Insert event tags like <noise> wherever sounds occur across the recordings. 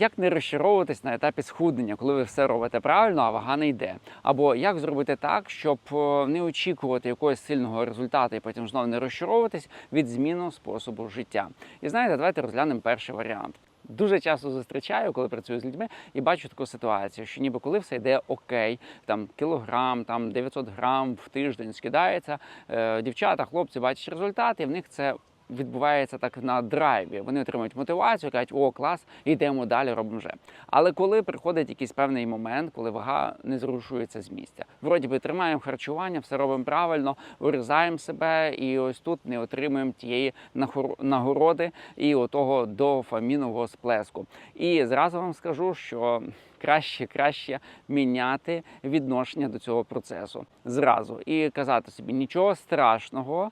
Як не розчаровуватись на етапі схуднення, коли ви все робите правильно, а вага не йде? Або як зробити так, щоб е, не очікувати якогось сильного результату і потім знову не розчаровуватись від зміну способу життя? І знаєте, давайте розглянемо перший варіант. Дуже часто зустрічаю, коли працюю з людьми, і бачу таку ситуацію, що ніби коли все йде окей, там кілограм, там 900 грам в тиждень скидається, е, дівчата, хлопці бачать результати, і в них це відбувається так на драйві. Вони отримують мотивацію, кажуть, о, клас, йдемо далі, робимо вже. Але коли приходить якийсь певний момент, коли вага не зрушується з місця, вроді би тримаємо харчування, все робимо правильно, вирізаємо себе, і ось тут не отримуємо тієї нагороди і отого дофамінового сплеску. І зразу вам скажу, що. Краще, краще міняти відношення до цього процесу зразу і казати собі нічого страшного,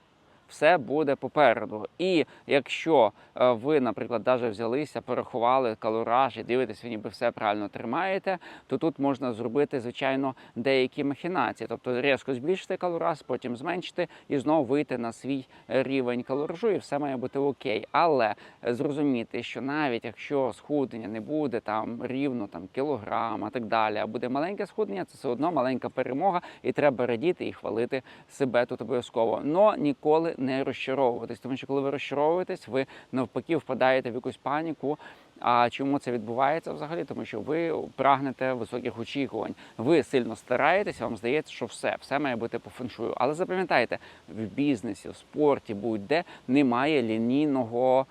все буде попереду. І якщо е, ви, наприклад, навіть взялися, порахували калораж і дивитесь, ви ніби все правильно тримаєте, то тут можна зробити, звичайно, деякі махінації. Тобто різко збільшити калораж, потім зменшити і знову вийти на свій рівень калоражу, і все має бути окей. Але зрозуміти, що навіть якщо схуднення не буде там рівно там кілограм, а так далі, а буде маленьке схуднення, це все одно маленька перемога, і треба радіти і хвалити себе тут обов'язково. Но ніколи не розчаровуватись, тому що коли ви розчаровуєтесь, ви навпаки впадаєте в якусь паніку. А чому це відбувається взагалі? Тому що ви прагнете високих очікувань. Ви сильно стараєтеся, вам здається, що все, все має бути по феншую. Але запам'ятайте, в бізнесі, в спорті, будь-де немає лінійного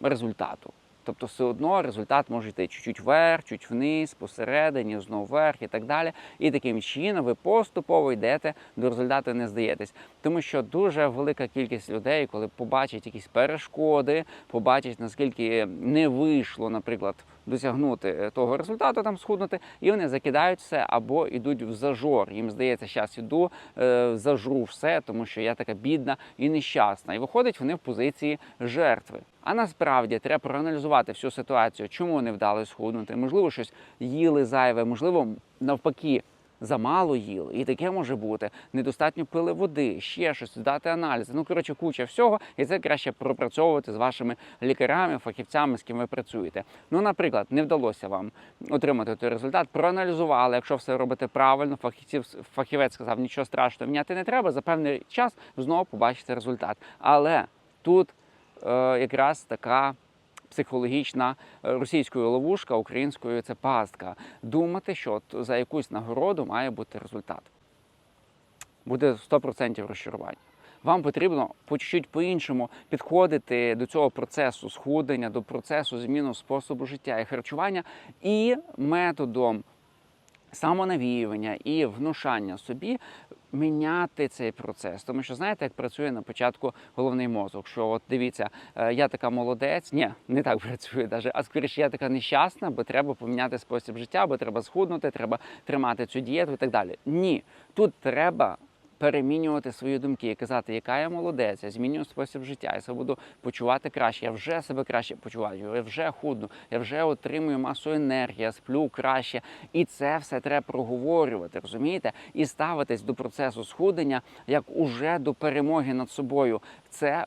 результату. Тобто, все одно результат може йти чуть-чуть вверх, чуть вниз, посередині, знову вверх і так далі. І таким чином ви поступово йдете до результату, не здаєтесь. Тому що дуже велика кількість людей, коли побачать якісь перешкоди, побачать наскільки не вийшло, наприклад, досягнути е, того результату, там схуднути, і вони закидають все або йдуть в зажор. Їм здається, зараз іду, е, зажру все, тому що я така бідна і нещасна. І виходить вони в позиції жертви. А насправді треба проаналізувати всю ситуацію, чому вони вдали схуднути. Можливо, щось їли зайве, можливо, навпаки. Замало їли, і таке може бути. Недостатньо пили води, ще щось, здати аналізи. Ну коротше, куча всього, і це краще пропрацьовувати з вашими лікарями, фахівцями, з ким ви працюєте. Ну, наприклад, не вдалося вам отримати той результат. Проаналізували, якщо все робите правильно, фахівців фахівець сказав, нічого страшного міняти не треба. За певний час знову побачите результат. Але тут е, якраз така психологічна е, російською ловушка, українською це пастка. Думати, що за якусь нагороду має бути результат. Буде 100% розчарування. Вам потрібно по чуть-чуть по-іншому підходити до цього процесу схудення, до процесу зміну способу життя і харчування, і методом самонавіювання і внушання собі міняти цей процес. Тому що знаєте, як працює на початку головний мозок, що от дивіться, е, я така молодець, ні, не так працює даже, а скоріше я така нещасна, бо треба поміняти спосіб життя, бо треба схуднути, треба тримати цю дієту і так далі. Ні, тут треба. Перемінювати свої думки і казати, яка я молодець, я змінюю спосіб життя, я себе буду почувати краще, я вже себе краще почуваю, я вже худну, я вже отримую масу енергії, я сплю краще. І це все треба проговорювати, розумієте? І ставитись до процесу схудення як уже до перемоги над собою. Це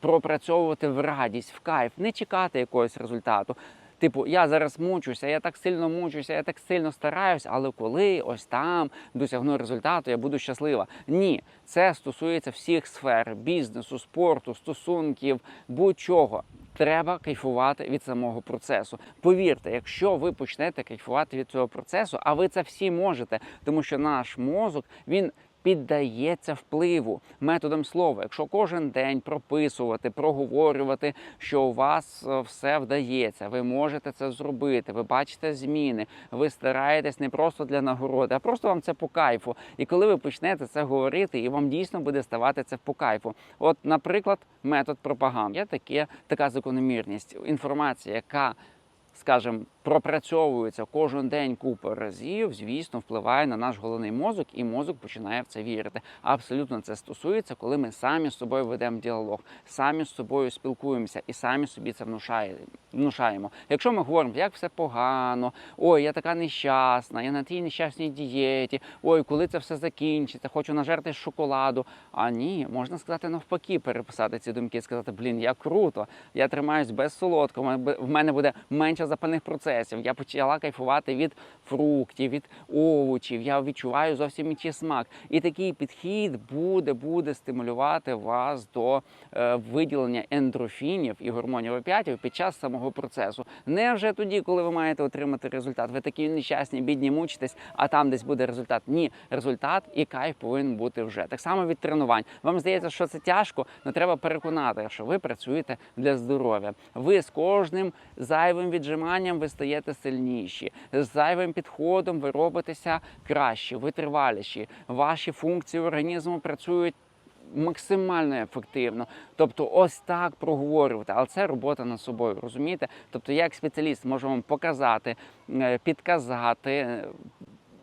пропрацьовувати в радість, в кайф, не чекати якогось результату. Типу, я зараз мучуся, я так сильно мучуся, я так сильно стараюсь, але коли ось там досягну результату, я буду щаслива. Ні, це стосується всіх сфер бізнесу, спорту, стосунків, будь-чого. Треба кайфувати від самого процесу. Повірте, якщо ви почнете кайфувати від цього процесу, а ви це всі можете, тому що наш мозок він піддається впливу методом слова. Якщо кожен день прописувати, проговорювати, що у вас е, все вдається, ви можете це зробити, ви бачите зміни, ви стараєтесь не просто для нагороди, а просто вам це по кайфу. І коли ви почнете це говорити, і вам дійсно буде ставати це по кайфу. От, наприклад, метод пропаганди. Є таке така закономірність. Інформація, яка скажімо, пропрацьовується кожен день купа разів, звісно, впливає на наш головний мозок, і мозок починає в це вірити. Абсолютно це стосується, коли ми самі з собою ведемо діалог, самі з собою спілкуємося і самі собі це внушаємо. Якщо ми говоримо, як все погано, ой, я така нещасна, я на тій нещасній дієті, ой, коли це все закінчиться, хочу нажерти шоколаду. А ні, можна сказати навпаки, переписати ці думки, сказати, блін, я круто, я тримаюсь без солодкого, в мене буде менше запальних процесів. Процесів. Я почала кайфувати від фруктів, від овочів. Я відчуваю зовсім інший смак. І такий підхід буде, буде стимулювати вас до е, виділення ендорфінів і гормонів опіатів під час самого процесу. Не вже тоді, коли ви маєте отримати результат. Ви такі нещасні, бідні мучитесь, а там десь буде результат. Ні, результат і кайф повинен бути вже. Так само від тренувань. Вам здається, що це тяжко, але треба переконати, що ви працюєте для здоров'я. Ви з кожним зайвим віджиманням ви стаєте сильніші. З зайвим підходом ви робитеся краще, витриваліші. Ваші функції організму працюють максимально ефективно. Тобто, ось так проговорювати, але це робота над собою, розумієте? Тобто, я як спеціаліст можу вам показати, е, підказати. е,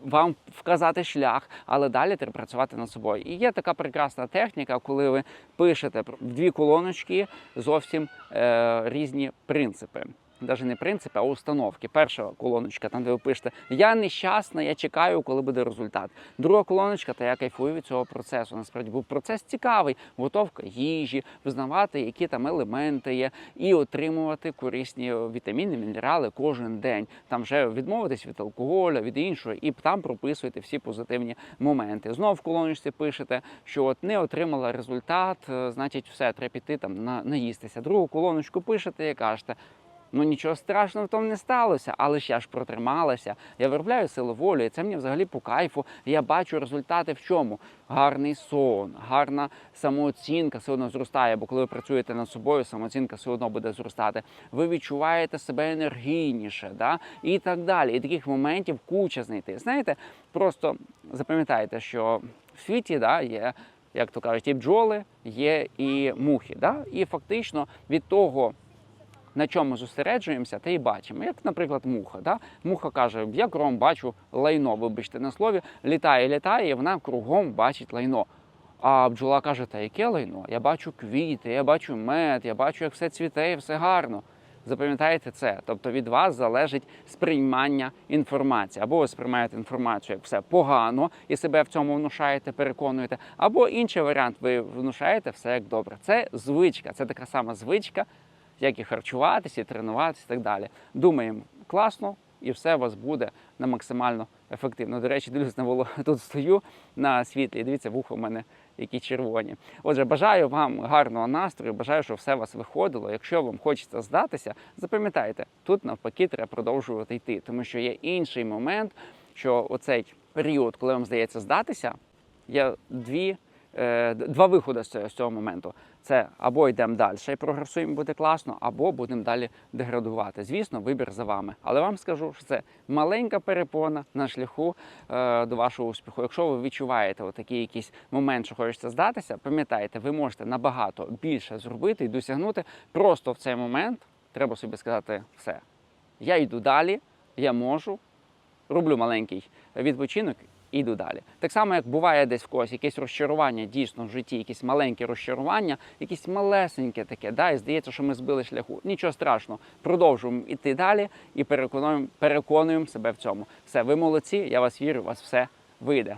Вам вказати шлях, але далі треба працювати над собою. І є така прекрасна техніка, коли ви пишете в дві колоночки зовсім е, різні принципи. Навіть не принципи, а установки. Перша колоночка, там де ви пишете Я нещасна, я чекаю, коли буде результат. Друга колоночка, то я кайфую від цього процесу. Насправді був процес цікавий, готовка їжі, визнавати, які там елементи є, і отримувати корисні вітаміни, мінерали кожен день. Там вже відмовитись від алкоголю, від іншого, і там прописуєте всі позитивні моменти. Знову в колоночці пишете, що от не отримала результат, е, значить, все, треба піти там на наїстися. Другу колоночку пишете і кажете. Ну нічого страшного в тому не сталося, але ж я ж протрималася. Я виробляю силу волі, і це мені взагалі по кайфу. Я бачу результати в чому? Гарний сон, гарна самооцінка все одно зростає, бо коли ви працюєте над собою, самооцінка все одно буде зростати. Ви відчуваєте себе енергійніше, да? і так далі. І таких моментів куча знайти. Знаєте, просто запам'ятайте, що в світі да, є. Як то кажуть, і бджоли, є і мухи. Да? І фактично від того, на чому зосереджуємося, те і бачимо. Як, наприклад, муха. Да? Муха каже: я кругом бачу лайно, вибачте на слові, літає, літає, і вона кругом бачить лайно. А бджола каже: Та яке лайно? Я бачу квіти, я бачу мед, я бачу, як все цвіте і все гарно. Запам'ятайте це. Тобто від вас залежить сприймання інформації. Або ви сприймаєте інформацію як все погано і себе в цьому внушаєте, переконуєте, або інший варіант, ви внушаєте все як добре. Це звичка, це така сама звичка, як і харчуватися, і тренуватися, і так далі. Думаємо класно, і все у вас буде на максимально ефективно. До речі, дивлюсь на воло <laughs> тут стою на світлі. і Дивіться, вухо в мене які червоні. Отже, бажаю вам гарного настрою, бажаю, щоб все у вас виходило. Якщо вам хочеться здатися, запам'ятайте, тут навпаки треба продовжувати йти, тому що є інший момент, що оцей період, коли вам здається здатися, є дві. Е, Два виходи з цього, моменту: це або йдемо далі і прогресуємо, буде класно, або будемо далі деградувати. Звісно, вибір за вами. Але вам скажу, що це маленька перепона на шляху е, до вашого успіху. Якщо ви відчуваєте такий якийсь момент, що хочеться здатися, пам'ятайте, ви можете набагато більше зробити і досягнути. Просто в цей момент треба собі сказати все. Я йду далі, я можу, роблю маленький відпочинок і йду далі. Так само, як буває десь в когось якесь розчарування дійсно в житті, якісь маленькі розчарування, якісь малесеньке таке, да, і здається, що ми збили шляху. Нічого страшного, продовжуємо йти далі і переконуємо, переконуємо себе в цьому. Все, ви молодці, я вас вірю, у вас все вийде.